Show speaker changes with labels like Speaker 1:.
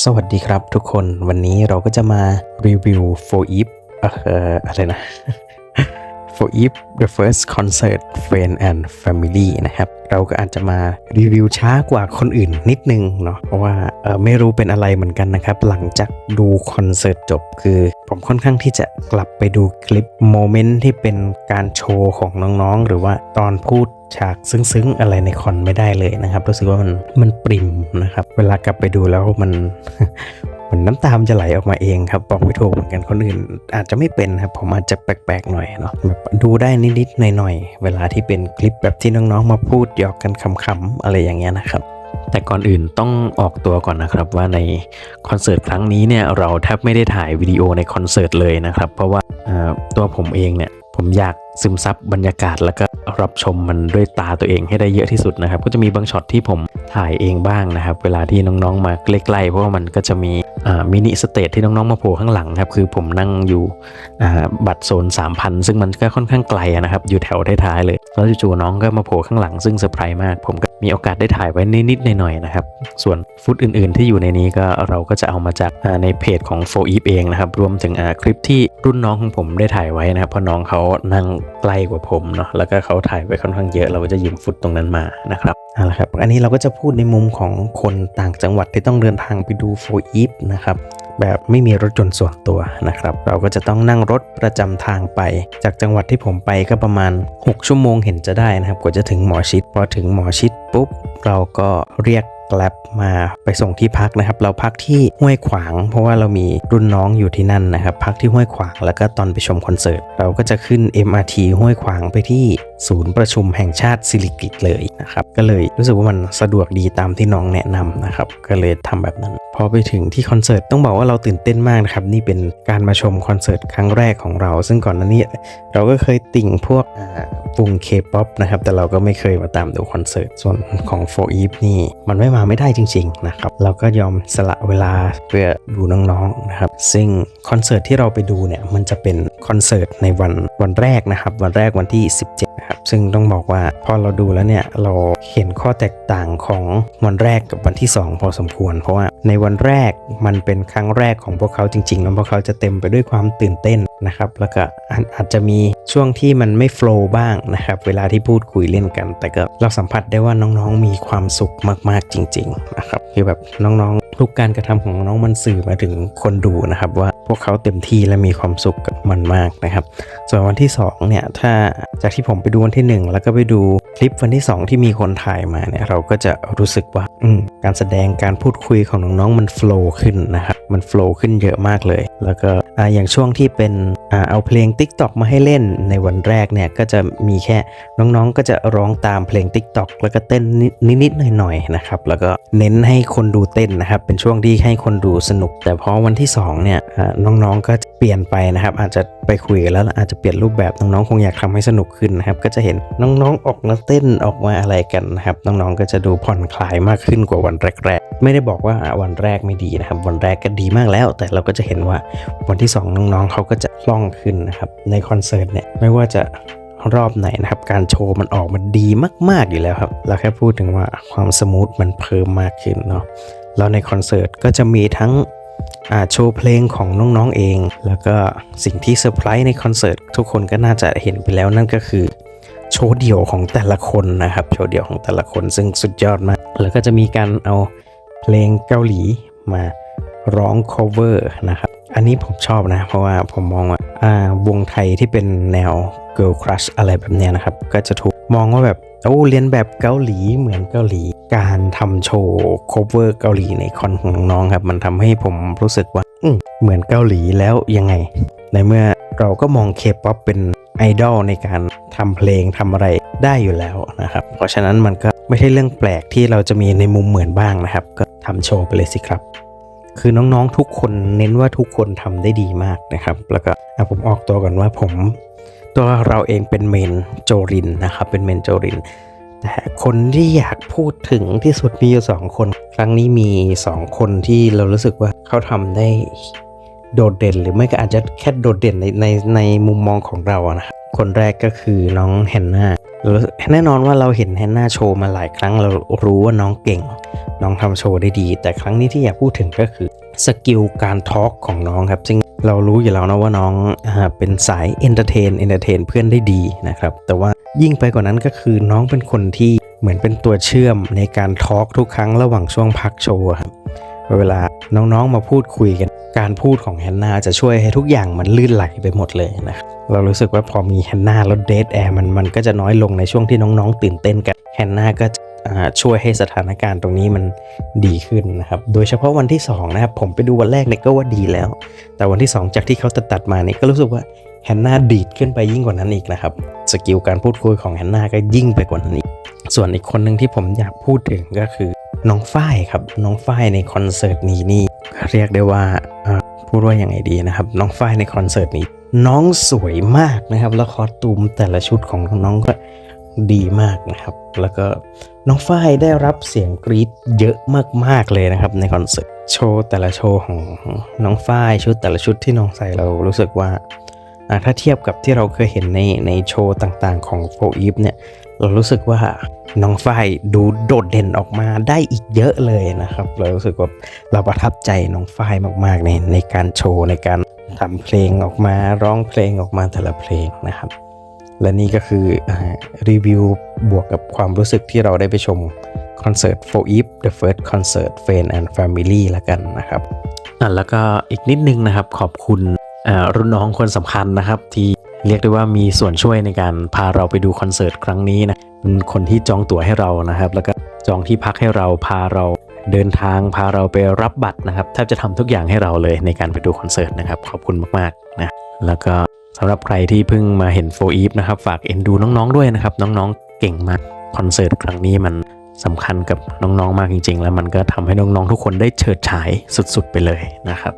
Speaker 1: สวัสดีครับทุกคนวันนี้เราก็จะมารีวิว for Eve เอ่ออะไรนะ for Eve the first concert friend and family นะครับ เราก็อาจจะมารีวิวช้ากว่าคนอื่นนิดนึงเนาะเพราะว่าเออไม่รู้เป็นอะไรเหมือนกันนะครับ หลังจากดูคอนเสิร์ตจบคือ ผมค่อนข้างที่จะกลับไปดูคลิปโมเมนต์ที่เป็นการโชว์ของน้องๆ หรือว่าตอนพูดฉากซึ้งๆ อะไรในคอนไม่ได้เลยนะครับ รู้สึกว่ามันมันปริ่มนะครับ เวลากลับไปดูแล้วมัน มือนน้ำตามจะไหลออกมาเองครับบอกไม่ถูกเหมือนกันคนอื่น อาจจะไม่เป็นครับผมอาจจะแปลกๆหน่อยเนาะแบบดูได้นิดๆหน่อยๆเวลาที่เป็นคลิปแบบที่น้องๆมาพูดหยอกกันขำๆอะไรอย่างเงี้ยนะครับแต่ก่อนอื่นต้องออกตัวก่อนนะครับว่าในคอนเสิร์ตครั้งนี้เนี่ยเราแทบไม่ได้ถ่ายวิดีโอในคอนเสิร์ตเลยนะครับ เพราะว่าตัวผมเองเนี่ย ผมอยากซึมซับบรรยากาศแล้วก็รับชมมันด้วยตาตัวเองให้ได้เยอะที่สุดนะครับ ก็จะมีบางช็อตที่ผมถ่ายเองบ้างนะครับ เวลาที่น้องๆมาใกล้ๆเพราะว่ามันก็จะมีมินิสเตจที่น้องๆมาโผล่ข้างหลังครับ คือผมนั่งอยู่บัตรโซน 3,000 ซึ่งมันก็ค่อนข้างไกลนะครับ อยู่แถวท้ายๆเลย แล้วจู่ๆน้องก็มาโผล่ข้างหลังซึ่งเซอร์ไพรส์มากผมก็ มีโอกาสได้ถ่ายไว้นิดๆหน่อยๆนะครับ ส่วนฟุตอื่นๆ ที่อยู่ในนี้ก็เราก็จะเอามาจากในเพจของ f o r e v e เองนะครับ รวมถึงคลิปที่รุ่นน้องของผมได้ถ่ายไว้นะครับ เพราะน้องเขานั่งใกล้กว่าผมเนาะ แล้วก็เขาถ่ายไว้ค่อนข้างเยอะ เราก็จะยืมฟุตตรงนั้นมานะครับเอาละครับ อันนี้เราก็จะพูดในมุมของคนต่างจังหวัดที่ต้องเดินทางไปดู f o r e v e นะครับ แบบไม่มีรถยนต์ส่วนตัวนะครับ เราก็จะต้องนั่งรถประจำทางไป จากจังหวัดที่ผมไปก็ประมาณ 6 ชั่วโมงเห็นจะได้นะครับ กว่าจะถึงหมอชิด พอถึงหมอชิดปุ๊บ เราก็เรียก แกลบมาไปส่งที่พักนะครับ เราพักที่ห้วยขวาง เพราะว่าเรามีรุ่นน้องอยู่ที่นั่นนะครับ พักที่ห้วยขวางแล้วก็ตอนไปชมคอนเสิร์ต เราก็จะขึ้น MRT ห้วยขวางไปที่ศูนย์ประชุมแห่งชาติสิริกิติ์เลยนะครับก็เลยรู้สึกว่ามันสะดวกดีตามที่น้องแนะนำนะครับก็เลยทำแบบนั้น พอไปถึงที่คอนเสิร์ตต้องบอกว่าเราตื่นเต้นมากนะครับนี่เป็นการมาชมคอนเสิร์ตครั้งแรกของเรา ซึ่งก่อนหน้านี้เราก็เคยติ่งพวก วงเคป๊อปนะครับ แต่เราก็ไม่เคยมาตามดูคอนเสิร์ต ส่วนของ f o r e v นี่ มันไม่มาไม่ได้จริงๆนะครับ เราก็ยอมสละเวลาเพื่อดูน้องๆนะครับ ซึ่งคอนเสิร์ตที่เราไปดูเนี่ย มันจะเป็น คอนเสิร์ตในวันวันแรกนะครับ วันแรกวันที่ 17 นะครับ ซึ่งต้องบอกว่าพอเราดูแล้วเนี่ยเราเห็นข้อแตกต่างของวันแรกกับวันที่ 2 พอสมควร เพราะว่าในวันแรกมันเป็นครั้งแรกของพวกเขาจริงๆ แล้วพวกเขาจะเต็มไปด้วยความตื่นเต้นนะครับ แล้วก็อาจจะมีช่วงที่มันไม่โฟล์บ้างนะครับ เวลาที่พูดคุยเล่นกัน แต่ก็เราสัมผัสได้ว่าน้องๆมีความสุขมากๆจริง ๆ นะครับคือแบบน้องๆทุกการกระทำของน้องมันสื่อมาถึงคนดูนะครับว่า วกเขาเต็มที่และมีความสุขกับมันมากนะครับ ส่วนวันที่2เนี่ยถ้าจากที่ผมไปดูวันที่ 1 แล้วก็ไปดูคลิปวันที่ 2 ที่มีคนถ่ายมาเนี่ยเราก็จะรู้สึกว่าการแสดงการพูดคุยของน้องๆมันโฟล์ขึ้นนะครับมันโฟล์ขึ้นเยอะมากเลย แล้วก็อย่างช่วงที่เป็นเอาเพลง TikTok มาให้เล่นในวันแรกเนี่ยก็จะมีแค่น้องๆ ก็จะร้องตามเพลง TikTok แล้วก็เต้นนิดๆหน่อยๆนะครับแล้วก็เน้นให้คนดูเต้นนะครับเป็นช่วงที่ให้คนดูสนุก แต่พอวันที่สองเนี่ยน้องๆ ก็เปลี่ยนไปนะครับ อาจจะไปคุยกันแล้วอาจจะเปลี่ยนรูปแบบน้องๆ คงอยากทำให้สนุกขึ้นนะครับ ก็จะเห็นน้องๆ ออกมาเต้นออกมาอะไรกันนะครับ น้องๆ ก็จะดูผ่อนคลายมากขึ้นกว่าวันแรกๆ ไม่ได้บอกว่าวันแรกไม่ดีนะครับ วันแรกก็ดีมากแล้ว แต่เราก็จะเห็นว่าวันที่สองน้องๆ เขาก็จะคล่องขึ้นนะครับ ในคอนเสิร์ตเนี่ยไม่ว่าจะรอบไหนนะครับ การโชว์มันออกมาดีมากๆอยู่แล้วครับ เราแค่พูดถึงว่าความสมูทมันเพิ่มมากขึ้นเนาะแล้วในคอนเสิร์ตก็จะมีทั้ง โชว์เพลงของน้องๆเอง แล้วก็สิ่งที่เซอร์ไพรส์ในคอนเสิร์ตทุกคนก็น่าจะเห็นไปแล้วนั่นก็คือโชว์เดี่ยวของแต่ละคนนะครับ โชว์เดี่ยวของแต่ละคนซึ่งสุดยอดมาก แล้วก็จะมีการเอาเพลงเกาหลีมาร้อง cover นะครับ อันนี้ผมชอบนะ เพราะว่าผมมองว่า วงไทยที่เป็นแนว girl crush อะไรแบบนี้นะครับ ก็จะถูก มองว่าแบบโอ้เรียนแบบเกาหลีเหมือนเกาหลี การทำโชว์ cover เกาหลีในคอนของน้องครับมันทำให้ผมรู้สึกว่าอืเหมือนเกาหลีแล้วยังไง ในเมื่อเราก็มองเคป๊อปเป็นไอดอลในการทำเพลงทำอะไรได้อยู่แล้วนะครับ เพราะฉะนั้นมันก็ไม่ใช่เรื่องแปลกที่เราจะมีในมุมเหมือนบ้างนะครับ ก็ทำโชว์ไปเลยสิครับ คือน้องๆทุกคนเน้นว่าทุกคนทำได้ดีมากนะครับ แล้วก็อะผมออกตัวก่อนว่าผม ตัวเราเองเป็นเมนโจรินนะครับ เป็นเมนโจริน แต่คนที่อยากพูดถึงที่สุดมีอยู่สองคน ครั้งนี้มีสองคนที่เรารู้สึกว่าเขาทำได้โดดเด่น หรือไม่ก็อาจจะแค่โดดเด่นในในในมุมมองของเราอะนะครับคนแรกก็คือน้องแฮนนาแล้วแน่นอนว่าเราเห็นแฮนนาโชว์มาหลายครั้งเรารู้ว่าน้องเก่ง น้องทำโชว์ได้ดี แต่ครั้งนี้ที่อยากพูดถึงก็คือสกิลการทอล์กของน้องครับซึ่ง เรารู้อยู่แล้วนะว่าน้องเป็นสายเอนเตอร์เทนเอนเตอร์เทนเพื่อนได้ดีนะครับแต่ว่ายิ่งไปกว่านั้นก็คือน้องเป็นคนที่เหมือนเป็นตัวเชื่อมในการทอล์กทุกครั้งระหว่างช่วงพักโชว์ครับเวลาน้องๆมาพูดคุยกัน การพูดของแฮนนาจะช่วยให้ทุกอย่างมันลื่นไหลไปหมดเลยนะครับเรารู้สึกว่าพอมีแฮนนาแล้วเดทแอร์มันมันก็จะน้อยลงในช่วงที่น้องๆตื่นเต้นกัน แฮนนาก็ช่วยให้สถานการณ์ตรงนี้มันดีขึ้นนะครับ โดยเฉพาะวันที่สองนะครับผมไปดูวันแรกเนี่ยก็ว่าดีแล้ว แต่วันที่สองจากที่เขาตัดตัดมาเนี่ยก็รู้สึกว่าแฮนนาดีดขึ้นไปยิ่งกว่านั้นอีกนะครับ สกิลการพูดคุยของแฮนนาก็ยิ่งไปกว่านั้นอีก ส่วนอีกคนหนึ่งที่ผมอยากพูดถึงก็คือน้องฝ้ายครับ น้องฝ้ายในคอนเสิร์ตนี้นี่เรียกได้ว่าพูดว่ายังไงดีนะครับ น้องฝ้ายในคอนเสิร์ตนี้ น้องสวยมากนะครับ แล้วคอสตูมแต่ละชุดของน้องก็ ดีมากนะครับ แล้วก็น้องฝ้ายได้รับเสียงกรี๊ดเยอะมากๆเลยนะครับในคอนเสิร์ตโชว์แต่ละโชว์ของน้องฝ้ายชุดแต่ละชุดที่น้องใส่เรารู้สึกว่าถ้าเทียบกับที่เราเคยเห็นในในโชว์ต่างๆ ของโฟอีฟเนี่ยเรารู้สึกว่าน้องฝ้ายดูโดดเด่นออกมาได้อีกเยอะเลยนะครับ เรารู้สึกว่าเราประทับใจน้องฝ้ายมากๆในในการโชว์ในการทำเพลงออกมาร้องเพลงออกมาแต่ละเพลงนะครับ และนี่ก็คือรีวิวบวกกับความรู้สึกที่เราได้ไปชมคอนเสิร์ต For Eve The First Concert Friend and Family ละกันนะครับอะแล้วก็อีกนิดนึงนะครับขอบคุณรุ่นน้องคนสำคัญนะครับ ที่เรียกได้ว่ามีส่วนช่วยในการพาเราไปดูคอนเสิร์ตครั้งนี้นะเป็นคนที่จองตั๋วให้เรานะครับ แล้วก็จองที่พักให้เราพาเราเดินทางพาเราไปรับบัตรนะครับแทบจะทำทุกอย่างให้เราเลยในการไปดูคอนเสิร์ตนะครับ ขอบคุณมากๆนะแล้วก็ สำหรับใครที่เพิ่งมาเห็นโฟอีฟนะครับ ฝากเอ็นดูน้องๆด้วยนะครับ น้องๆเก่งมากคอนเสิร์ตครั้งนี้มันสำคัญกับน้องๆมากจริง ๆ แล้วมันก็ทำให้น้องๆทุกคนได้เฉิดฉายสุดๆไปเลยนะครับ